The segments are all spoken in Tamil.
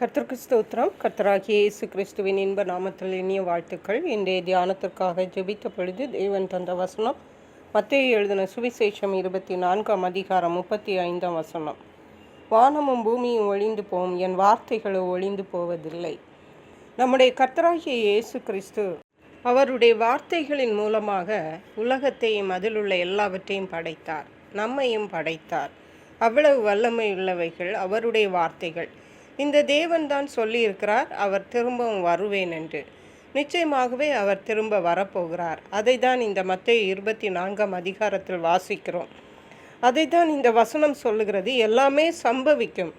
கர்த்தருக்கு ஸ்தோத்திரம். கர்த்தராகிய இயேசு கிறிஸ்துவின் இன்ப நாமத்தில் இனிய வாழ்த்துக்கள். இன்றைய தியானத்திற்காக ஜெபித்த பொழுது தேவன் தந்த வசனம் மத்திய எழுதின சுவிசேஷம் இருபத்தி நான்காம் அதிகாரம் முப்பத்தி ஐந்தாம் வசனம். வானமும் பூமியும் ஒழிந்து போவோம் என் வார்த்தைகளோ ஒழிந்து போவதில்லை. நம்முடைய கர்த்தராகிய இயேசு கிறிஸ்து அவருடைய வார்த்தைகளின் மூலமாக உலகத்தையும் அதிலுள்ள எல்லாவற்றையும் படைத்தார். நம்மையும் படைத்தார். அவ்வளவு வல்லமை உள்ளவைகள் அவருடைய வார்த்தைகள். இந்த தேவன் தான் சொல்லியிருக்கிறார் அவர் திரும்பவும் வருவேன் என்று. நிச்சயமாகவே அவர் திரும்ப வரப்போகிறார். அதை தான் இந்த மத்திய இருபத்தி நான்காம் அதிகாரத்தில் வாசிக்கிறோம். அதை தான் இந்த வசனம் சொல்லுகிறது. எல்லாமே சம்பவிக்கும்.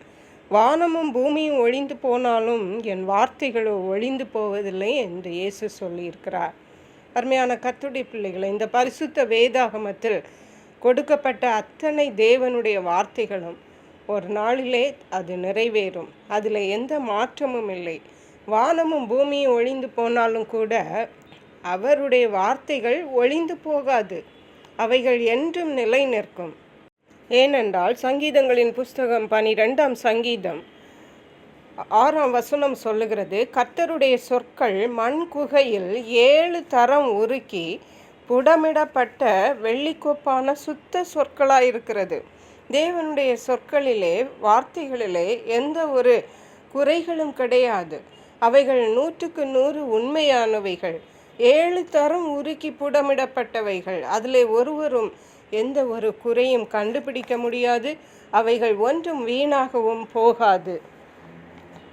வானமும் பூமியும் ஒழிந்து போனாலும் என் வார்த்தைகளோ ஒழிந்து போவதில்லை என்று இயேசு சொல்லியிருக்கிறார். அருமையான கத்துடைய பிள்ளைகளை இந்த பரிசுத்த வேதாகமத்தில் கொடுக்கப்பட்ட அத்தனை தேவனுடைய வார்த்தைகளும் ஒரு நாளிலே அது நிறைவேறும். அதில் எந்த மாற்றமும் இல்லை. வானமும் பூமியும் ஒழிந்து போனாலும் கூட அவருடைய வார்த்தைகள் ஒழிந்து போகாது. அவைகள் என்றும் நிலை நிற்கும் ஏனென்றால் சங்கீதங்களின் புஸ்தகம் பனிரெண்டாம் சங்கீதம் ஆறாம் வசனம் சொல்லுகிறது கர்த்தருடைய சொற்கள் மண் குகையில் ஏழு தரம் உருக்கி புடமிடப்பட்ட வெள்ளிக்கோப்பான சுத்த சொற்களாக இருக்கிறது தேவனுடைய சொற்களிலே வார்த்தைகளிலே எந்த ஒரு குறைகளும் கிடையாது. அவைகள் நூற்றுக்கு நூறு உண்மையானவைகள். ஏழு தரம் உருக்கி புடமிடப்பட்டவைகள். அதில் ஒருவரும் எந்த ஒரு குறையும் கண்டுபிடிக்க முடியாது. அவைகள் ஒன்றும் வீணாகவும் போகாது.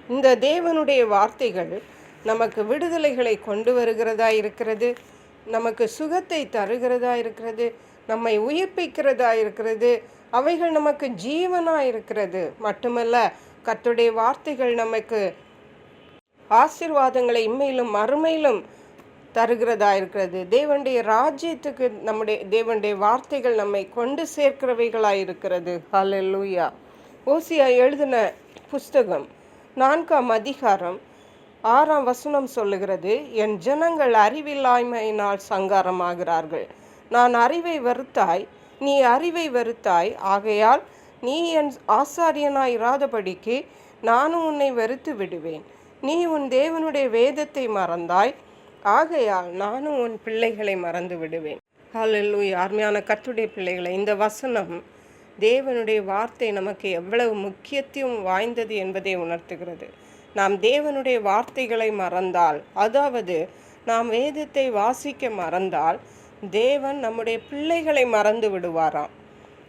இந்த தேவனுடைய வார்த்தைகள் நமக்கு விடுதலைகளை கொண்டு வருகிறதா இருக்கிறது? நமக்கு சுகத்தை தருகிறதா இருக்கிறது? நம்மை உயிர்ப்பிக்கிறதா இருக்கிறது? அவைகள் நமக்கு ஜீவனாக இருக்கிறது மட்டுமல்ல கத்துடைய வார்த்தைகள் நமக்கு ஆசிர்வாதங்களை இம்மையிலும் மறுமையிலும் தருகிறதா இருக்கிறது தேவனுடைய ராஜ்யத்துக்கு நம்முடைய தேவனுடைய வார்த்தைகள் நம்மை கொண்டு சேர்க்கிறவைகளாக இருக்கிறது ஹலெல்லூயா ஓசியா எழுதின புஸ்தகம் நான்காம் அதிகாரம் ஆறாம் வசனம் சொல்லுகிறது என் ஜனங்கள் அறிவில்லாய்மையினால் சங்காரமாகிறார்கள். நான் அறிவை வெறுத்தாய் நீ அறிவை வெறுத்தாய். ஆகையால் நீ என் ஆசாரியனாயிராதபடிக்கு நானும் உன்னை வெறுத்து விடுவேன். நீ உன் தேவனுடைய வேதத்தை மறந்தாய். ஆகையால் நானும் உன் பிள்ளைகளை மறந்து விடுவேன். ஹாலல்லூ யார்மையான கத்துடைய பிள்ளைகளை இந்த வசனம் தேவனுடைய வார்த்தை நமக்கு எவ்வளவு முக்கியத்துவம் வாய்ந்தது என்பதை உணர்த்துகிறது. நாம் தேவனுடைய வார்த்தைகளை மறந்தால் அதாவது நாம் வேதத்தை வாசிக்க மறந்தால் தேவன் நம்முடைய பிள்ளைகளை மறந்து விடுவாராம்.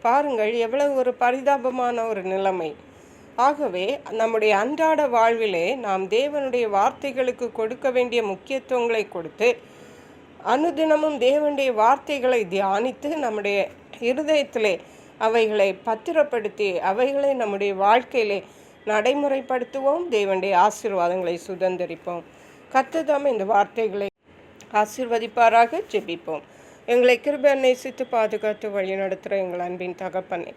பாருங்கள் எவ்வளவு ஒரு பரிதாபமான ஒரு நிலைமை. ஆகவே நம்முடைய அன்றாட வாழ்விலே நாம் தேவனுடைய வார்த்தைகளுக்கு கொடுக்க வேண்டிய முக்கியத்துவங்களை கொடுத்து அனுதினமும் தேவனுடைய வார்த்தைகளை தியானித்து நம்முடைய இருதயத்திலே அவைகளை பத்திரப்படுத்தி அவைகளை நம்முடைய வாழ்க்கையிலே நடைமுறைப்படுத்துவோம். தேவனுடைய ஆசீர்வாதங்களை சுதந்திரிப்போம். கத்துதாம் இந்த வார்த்தைகளை ஆசிர்வதிப்பாராக ஜெபிப்போம். எங்களை கிருபை நேசித்து பாதுகாத்து வழி நடத்துகிற எங்கள் அன்பின் தகப்பனை.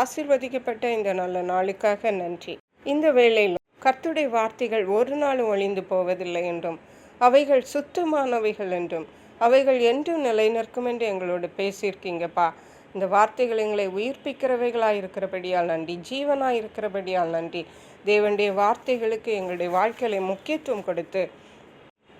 ஆசிர்வதிக்கப்பட்ட இந்த நல்ல நாளுக்காக நன்றி. இந்த வேளையிலும் கர்த்துடைய வார்த்தைகள் ஒரு நாளும் ஒளிந்து போவதில்லை என்றும் அவைகள் சுத்தமானவைகள் என்றும் அவைகள் என்றும் நிலை நிற்கும் என்று எங்களோடு பேசியிருக்கீங்கப்பா. இந்த வார்த்தைகள் எங்களை உயிர்ப்பிக்கிறவைகளாக இருக்கிறபடியால் நன்றி ஜீவனாக இருக்கிறபடியால் நன்றி. தேவனுடைய வார்த்தைகளுக்கு எங்களுடைய வாழ்க்கையில முக்கியத்துவம் கொடுத்து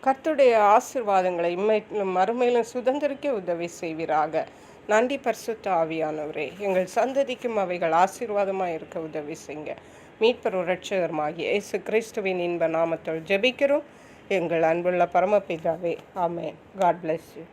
கர்த்துடைய ஆசிர்வாதங்களை இம்மையிலும் மறுமையிலும் சுதந்திரிக்க உதவி செய்வீராக. நன்றி பரிசுத்த ஆவியானவரே. எங்கள் சந்ததிக்கும் அவைகள் ஆசீர்வாதமாக இருக்க உதவி செய்யுங்க மீட்பர் உரட்சகருமாகி இயேசு கிறிஸ்துவின் இன்ப நாமத்தில் ஜெபிக்கிறோம். எங்கள் அன்புள்ள பரமபிதாவே ஆமேன். God bless you